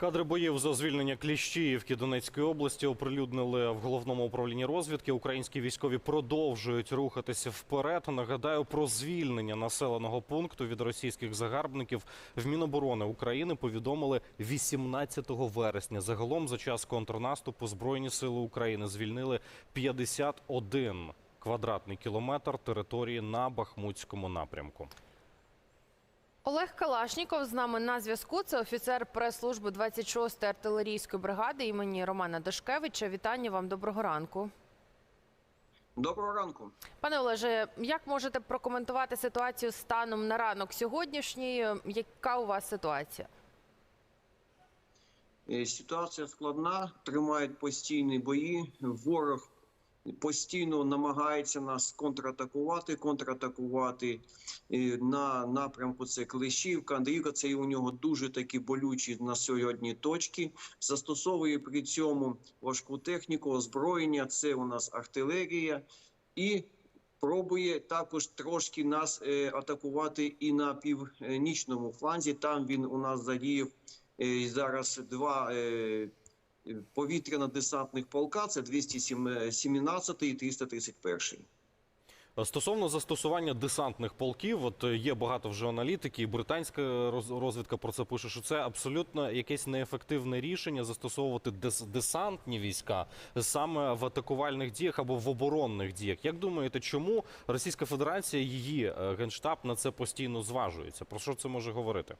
Кадри боїв за звільнення Кліщіївки Донецької області оприлюднили в головному управлінні розвідки. Українські військові продовжують рухатися вперед. Нагадаю про звільнення населеного пункту від російських загарбників в Міноборони України повідомили 18 вересня. Загалом за час контрнаступу Збройні сили України звільнили 51 квадратний кілометр території на Бахмутському напрямку. Олег Калашніков з нами на зв'язку. Це офіцер прес-служби 26-ї артилерійської бригади імені Романа Дашкевича. Вітання вам, доброго ранку. Доброго ранку. Пане Олеже, як можете прокоментувати ситуацію станом на ранок сьогоднішній? Яка у вас ситуація? Е, Ситуація складна, тримають постійні бої. Ворог постійно намагається нас контратакувати, контратакувати е, на напрямку. Це Клещівка, Андріївка. Це у нього дуже такі болючі на сьогодні точки. Застосовує при цьому важку техніку, озброєння. Це у нас артилерія і. Пробує також трошки нас е, атакувати і на північному фланзі. Там він у нас задіяв е, зараз два повітряно-десантних полка. Це 217 і 331. Стосовно застосування десантних полків, от е, є багато вже аналітики, і британська роз- розвідка про це пише, що це абсолютно якесь неефективне рішення застосовувати дес- десантні війська саме в атакувальних діях або в оборонних діях. Як думаєте, чому Російська Федерація її е, генштаб на це постійно зважується? Про що це може говорити?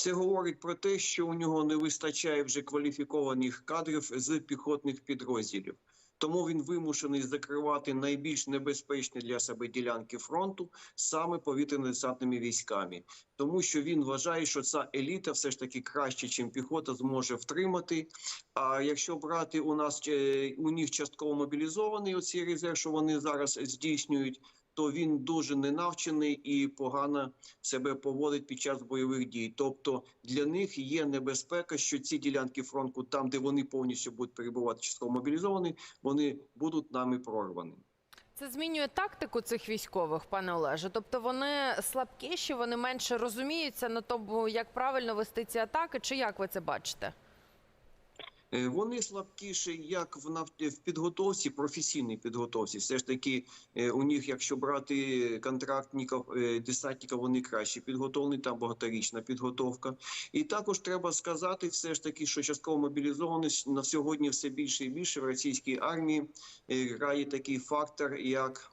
Це говорить про те, що у нього не вистачає вже кваліфікованих кадрів з піхотних підрозділів. Тому він вимушений закривати найбільш небезпечні для себе ділянки фронту саме повітряно-десантними військами, тому що він вважає, що ця еліта все ж таки краще, ніж піхота, зможе втримати. А якщо брати у нас е, у них частково мобілізований оці резерв, що вони зараз здійснюють, то він дуже ненавчений і погано себе поводить під час бойових дій. Тобто для них є небезпека, що ці ділянки фронту, там де вони повністю будуть перебувати частково мобілізовані, вони будуть нами прорвані. Це змінює тактику цих військових, пане Олеже. Тобто вони слабкіші, вони менше розуміються на тому, як правильно вести ці атаки, чи як ви це бачите? Е, Вони слабкіші як в нав- в підготовці, професійній підготовці. Все ж таки, е, у них, якщо брати контрактників, е, десантників, вони краще підготовлені, там багаторічна підготовка. І також треба сказати, все ж таки, що частково мобілізованість на сьогодні все більше і більше в російській армії грає такий фактор, як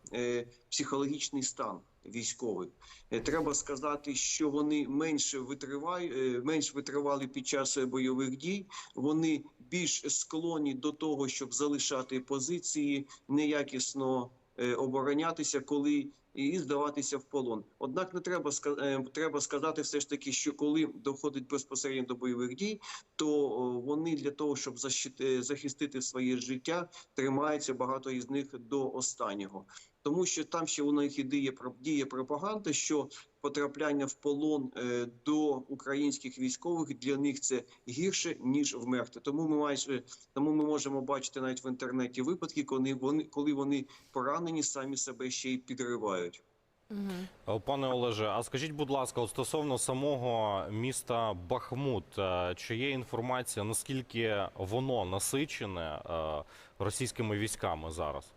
психологічний стан військових. Е, Треба сказати, що вони менше витривають, е, менш витривали під час е, бойових дій. Вони більш склонні до того, щоб залишати позиції, неякісно оборонятися, коли і здаватися в полон. Однак не треба треба сказати все ж таки, що коли доходить безпосередньо до бойових дій, то вони для того, щоб захистити своє життя, тримаються багато із них до останнього. Тому що там ще у них і діє, про- діє пропаганда, що потрапляння в полон е, до українських військових для них це гірше ніж вмерти. Тому ми майже тому ми можемо бачити навіть в інтернеті випадки, коли вони коли вони поранені, самі себе ще й підривають. Е, Пане Олеже, а скажіть, будь ласка, от стосовно самого міста Бахмут, е, чи є інформація, наскільки воно насичене російськими військами зараз?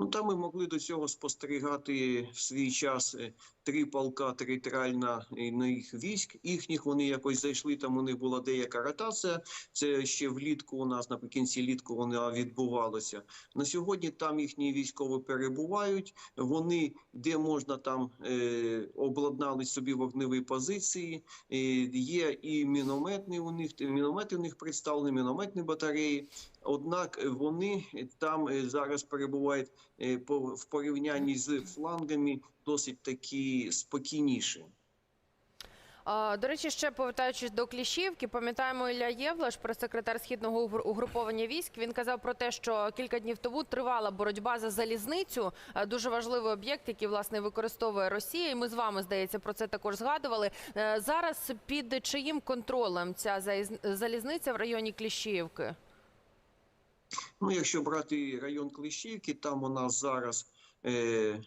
Ну там ми могли до цього спостерігати в свій час е, три полка територіальних військ. Їхніх вони якось зайшли. Там у них була деяка ротація. Це ще влітку. У нас наприкінці літку вона відбувалася. На сьогодні там їхні військові перебувають. Вони де можна там е, обладнали собі вогневі позиції. Е, є і мінометні у них міномети у них представлені, мінометні батареї. Однак вони там е, зараз перебувають е, в порівнянні з флангами досить такі спокійніші. До речі, ще повертаючись до Кліщівки, пам'ятаємо Ілля Євлаш, прес-секретар східного угруповання військ. Він казав про те, що кілька днів тому тривала боротьба за залізницю. Е, Дуже важливий об'єкт, який власне використовує Росія. І ми з вами здається про це також згадували. Е, Зараз під чиїм контролем ця залізниця в районі Кліщівки? Ну, якщо брати район Клещівки, там у нас зараз е,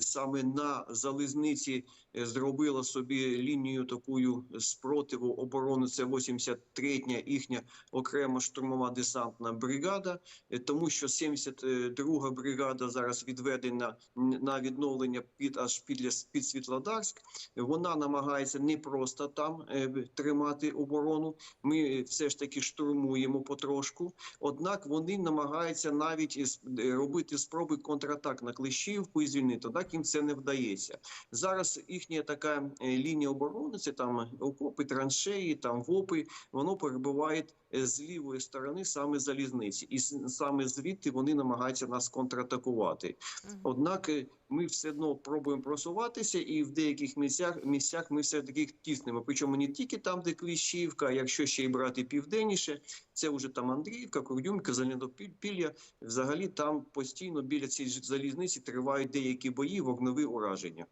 саме на залізниці е, зробила собі лінію такою спротиву оборони. Це 83-я їхня окрема штурмова десантна бригада, е, тому що 72-га бригада зараз відведена на відновлення під аж під, під Світлодарськ. Вона намагається не просто там е, тримати оборону. Ми все ж таки штурмуємо потрошку. Однак вони намагаються навіть робити спроби контратак на Клещівку і звільнити. Однак їм це не вдається. Зараз їхня така е, лінія оборони, це там окопи, траншеї, там вопи, воно перебуває е, з лівої сторони саме залізниці, і саме звідти вони намагаються нас контратакувати. Однак е, ми все одно пробуємо просуватися, і в деяких місцях місцях ми все таки тіснемо. Причому не тільки там, де Кліщівка, якщо ще й брати південніше, це вже там Андріївка, Курдюмка, Зеленопілля. Взагалі там постійно біля цієї залізниці тривають деякі бої, вогневі ураження.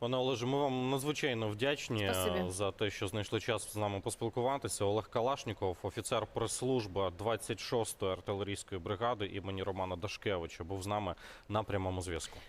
Пане Олеже, ми вам надзвичайно вдячні е, Спасибі. за те, що знайшли час з нами поспілкуватися. Олег Калашніков, офіцер прес-служба 26-ї артилерійської бригади імені Романа Дашкевича, був з нами на прямому зв'язку.